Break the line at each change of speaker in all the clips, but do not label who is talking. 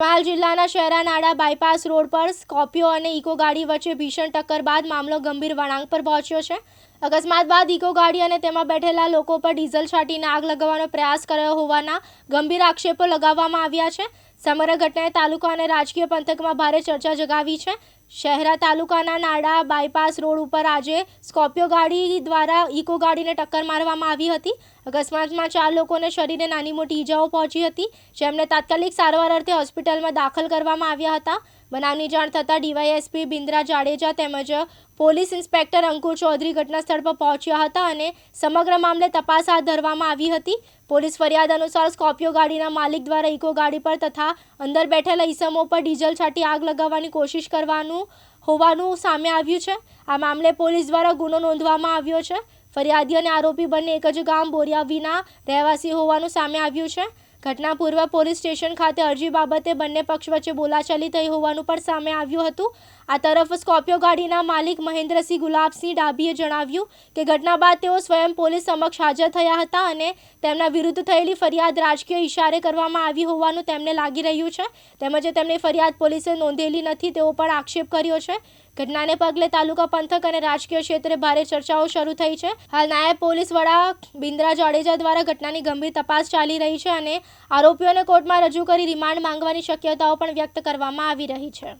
પંચમહાલ જિલ્લાના શહેરાનાડા bypass road પર સ્કોર્પિયો અને ઇકો ગાડી વચ્ચે ભીષણ ટક્કર બાદ મામલો ગંભીર વળાંક પર પહોંચ્યો છે. અકસ્માત બાદ ઇકો ગાડી અને તેમાં બેઠેલા લોકો પર ડીઝલ છાંટીને આગ લગાવવાનો પ્રયાસ કર્યો હોવાના ગંભીર આક્ષેપો લગાવવામાં આવ્યા છે. સમગ્ર ઘટનાએ તાલુકા અને રાજકીય પંથકમાં ભારે ચર્ચા જગાવી છે. શહેરા તાલુકાના નાડા બાયપાસ રોડ ઉપર આજે સ્કોર્પિયો ગાડી દ્વારા ઇકો ગાડીને ટક્કર મારવામાં આવી હતી. અકસ્માતમાં ચાર લોકોને શરીરે નાની મોટી ઈજાઓ પહોંચી હતી, જેમને તાત્કાલિક સારવાર અર્થે હોસ્પિટલમાં દાખલ કરવામાં આવ્યા હતા. બનાવની જાણ થતાં ડીવાયએસપી બિન્દ્રા જાડેજા તેમજ પોલીસ ઇન્સ્પેક્ટર અંકુર ચૌધરી ઘટના સ્થળ પર પહોંચ્યા હતા અને સમગ્ર મામલે તપાસ હાથ ધરવામાં આવી હતી. પોલીસ ફરિયાદ અનુસાર સ્કોર્પિયો ગાડીના માલિક દ્વારા ઇકો ગાડી પર તથા અંદર બેઠેલા ઈસમો પર ડીઝલ છાંટી આગ લગાવવાની કોશિશ કરવાનું હોવાનું સામે આવ્યું છે. આ મામલે પોલીસ દ્વારા ગુનો નોંધવામાં આવ્યો છે. ફરિયાદી અને આરોપી બંને એક જ ગામ બોરિયાવીના રહેવાસી હોવાનું સામે આવ્યું છે. ઘટના પૂર્વે પોલીસ સ્ટેશન ખાતે અરજી બાબતે બંને પક્ષ વચ્ચે બોલાચાલી થઈ હોવાનું પણ સામે આવ્યું હતું. આ તરફ સ્કોર્પિયો ગાડીના માલિક મહેન્દ્રસિંહ ગુલાબસિંહ ડાભીએ જણાવ્યું કે ઘટના બાદ તેઓ સ્વયં પોલીસ સમક્ષ હાજર થયા હતા અને તેમના વિરુદ્ધ થયેલી ફરિયાદ રાજકીય ઇશારે કરવામાં આવી હોવાનું તેમને લાગી રહ્યું છે. તેમજ તેમની ફરિયાદ પોલીસે નોંધેલી નથી તેવો પણ આક્ષેપ કર્યો છે. ઘટનાને પગલે તાલુકા પંથક અને રાજકીય ક્ષેત્રે ભારે ચર્ચાઓ શરૂ થઈ છે. હાલ નાયબ પોલીસ વડા બિન્દ્રા જાડેજા દ્વારા ઘટનાની ગંભીર તપાસ ચાલી રહી છે અને આરોપીઓને કોર્ટમાં રજૂ કરી રિમાન્ડ માંગવાની શક્યતાઓ પણ વ્યક્ત કરવામાં આવી રહી છે.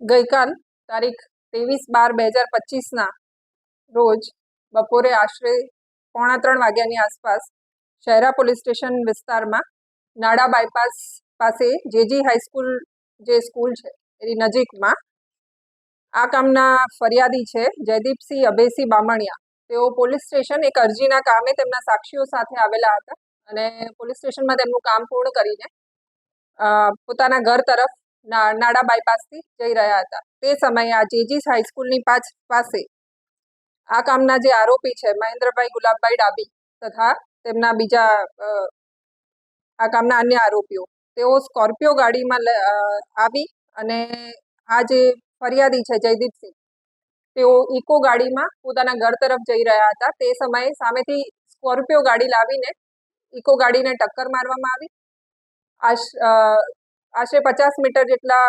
ગઈકાલ તારીખ ત્રેવીસ બાર બે હજાર પચીસના રોજ બપોરે આશરે પોણા ત્રણ વાગ્યાની આસપાસ શહેરા પોલીસ સ્ટેશન વિસ્તારમાં નાડા બાયપાસ પાસે જેજી હાઈસ્કૂલ જે સ્કૂલ છે એની નજીકમાં આ કામના ફરિયાદી છે જયદીપસિંહ અભયસિંહ બામણિયા. તેઓ પોલીસ સ્ટેશન એક અરજીના કામે તેમના સાક્ષીઓ સાથે આવેલા હતા અને પોલીસ સ્ટેશનમાં તેમનું કામ પૂર્ણ કરીને પોતાના ઘર તરફ નાડા બાયપાસથી જઈ રહ્યા હતા. તે સમયે આ જેજીસ હાઈસ્કૂલની પાછ, પાસે આ કામના જે આરોપી છે મહેન્દ્રભાઈ ગુલાબભાઈ ડાબી તથા તેમના બીજા આ કામના અન્ય આરોપીઓ, તેઓ સ્કોર્પિયો ગાડીમાં આવી અને આ જે ફરિયાદી છે જયદીપસિંહ. તેઓ ઇકો ગાડીમાં પોતાના ઘર તરફ જઈ રહ્યા હતા. તે સમયે સામેથી સ્કોર્પિયો ગાડી લાવીને ઇકો ગાડીને ટક્કર મારવામાં આવી. આશરે પચાસ મીટર જેટલા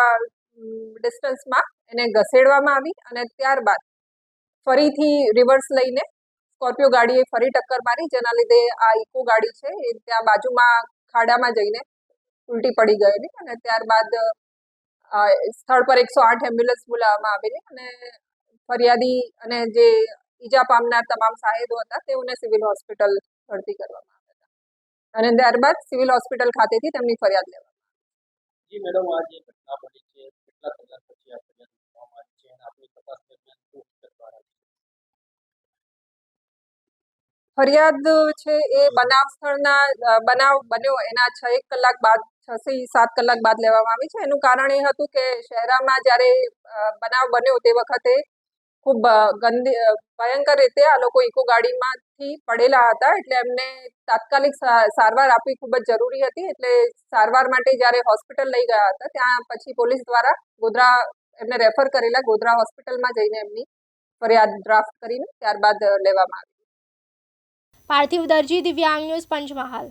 ડિસ્ટન્સમાં એને ઘસેડવામાં આવી અને ત્યારબાદ ફરીથી રિવર્સ લઈને સ્કોર્પિયો ગાડીએ ફરી ટક્કર મારી, જેના લીધે આ ઇકો ગાડી છે એ ત્યાં બાજુમાં ખાડામાં જઈને ઉલટી પડી ગયેલી અને ત્યારબાદ સ્થળ પર એકસો આઠ એમ્બ્યુલન્સ બોલાવવામાં આવેલી અને ફરિયાદી અને જે ઈજા પામનાર તમામ સાહેબો હતા તેઓને સિવિલ હોસ્પિટલ ભરતી કરવામાં આવ્યા હતા અને ત્યારબાદ સિવિલ હોસ્પિટલ ખાતેથી તેમની ફરિયાદ લેવામાં
જી મેડમ આ જે ઘટના બની છે કેટલા કલાક પછી આ ફરિયાદ નોંધવામાં છે અને આપની તપાસ દરમિયાન શું વિગત બહાર આવી છે?
ફરિયાદ છે એ બનાવ સ્થળના બનાવ બન્યો એના છ એક કલાક બાદ છ થી સાત કલાક બાદ લેવામાં આવી છે. એનું કારણ એ હતું કે શહેરામાં જ્યારે બનાવ બન્યો તે વખતે ખૂબ ગંદી ભયંકર રીતે આ લોકો ઇકો ગાડીમાંથી પડેલા હતા. એટલે એમને તાત્કાલિક સારવાર આપવી ખૂબ જ જરૂરી હતી. એટલે સારવાર માટે જ્યારે હોસ્પિટલ લઈ ગયા હતા, ત્યાં પછી પોલીસ દ્વારા ગોધરા, એમને રેફર કરેલા ગોધરા હોસ્પિટલમાં જઈને એમની ફરિયાદ ડ્રાફ્ટ કરીને ત્યારબાદ લેવામાં આવી.
પાર્થિવ દરજી, દિવ્યાંગ ન્યૂઝ પંચમહાલ.